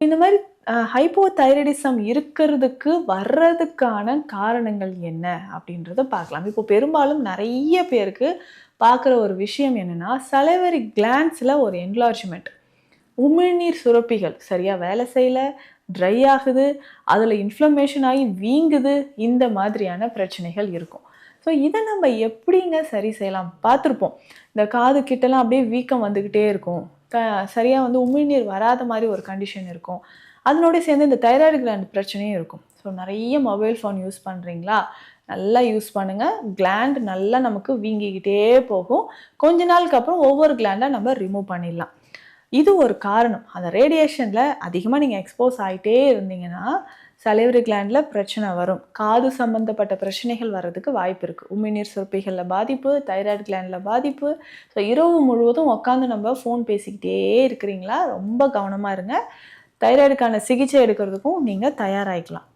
இந்த மாதிரி ஹைப்போதைரடிசம் இருக்கிறதுக்கு வர்றதுக்கான காரணங்கள் என்ன அப்படின்றத பார்க்கலாம். இப்போ பெரும்பாலும் நிறைய பேருக்கு பார்க்குற ஒரு விஷயம் என்னன்னா சலைவரி கிளான்ஸில் ஒரு என்லார்ஜ்மெண்ட் உமிழ்நீர் சுரப்பிகள் சரியாக வேலை செய்யல ட்ரை ஆகுது அதில் இன்ஃப்ளமேஷன் ஆகி வீங்குது இந்த மாதிரியான பிரச்சனைகள் இருக்கும். ஸோ இதை நம்ம எப்படிங்க சரி செய்யலாம்? பார்த்துருப்போம். இந்த காது கிட்டலாம் அப்படியே வீக்கம் வந்துக்கிட்டே இருக்கும். க சரியாக வந்து உமிழ்நீர் வராத மாதிரி ஒரு கண்டிஷன் இருக்கும். அதனோடய சேர்ந்து இந்த தைராய்டு கிளாண்ட் பிரச்சனையும் இருக்கும். ஸோ நிறைய மொபைல் ஃபோன் யூஸ் பண்ணுறீங்களா நல்லா யூஸ் பண்ணுங்கள் கிளாண்ட் நல்லா நமக்கு வீங்கிக்கிட்டே போகும். கொஞ்ச நாளுக்கு அப்புறம் ஒவ்வொரு கிளாண்டாக நம்ம ரிமூவ் பண்ணிடலாம். இது ஒரு காரணம். அந்த ரேடியேஷனில் அதிகமாக நீங்கள் எக்ஸ்போஸ் ஆகிட்டே இருந்தீங்கன்னா சலைவரி கிளாண்டில் பிரச்சனை வரும். காது சம்மந்தப்பட்ட பிரச்சனைகள் வர்றதுக்கு வாய்ப்பு இருக்குது உமிழ்நீர் சுரப்பிகளில் பாதிப்பு தைராய்டு கிளாண்டில் பாதிப்பு. ஸோ இரவு முழுவதும் உட்காந்து நம்ம ஃபோன் பேசிக்கிட்டே இருக்கிறீங்களா? ரொம்ப கவனமாக இருங்க. தைராய்டுக்கான சிகிச்சை எடுக்கிறதுக்கும் நீங்கள் தயாராகிக்கலாம்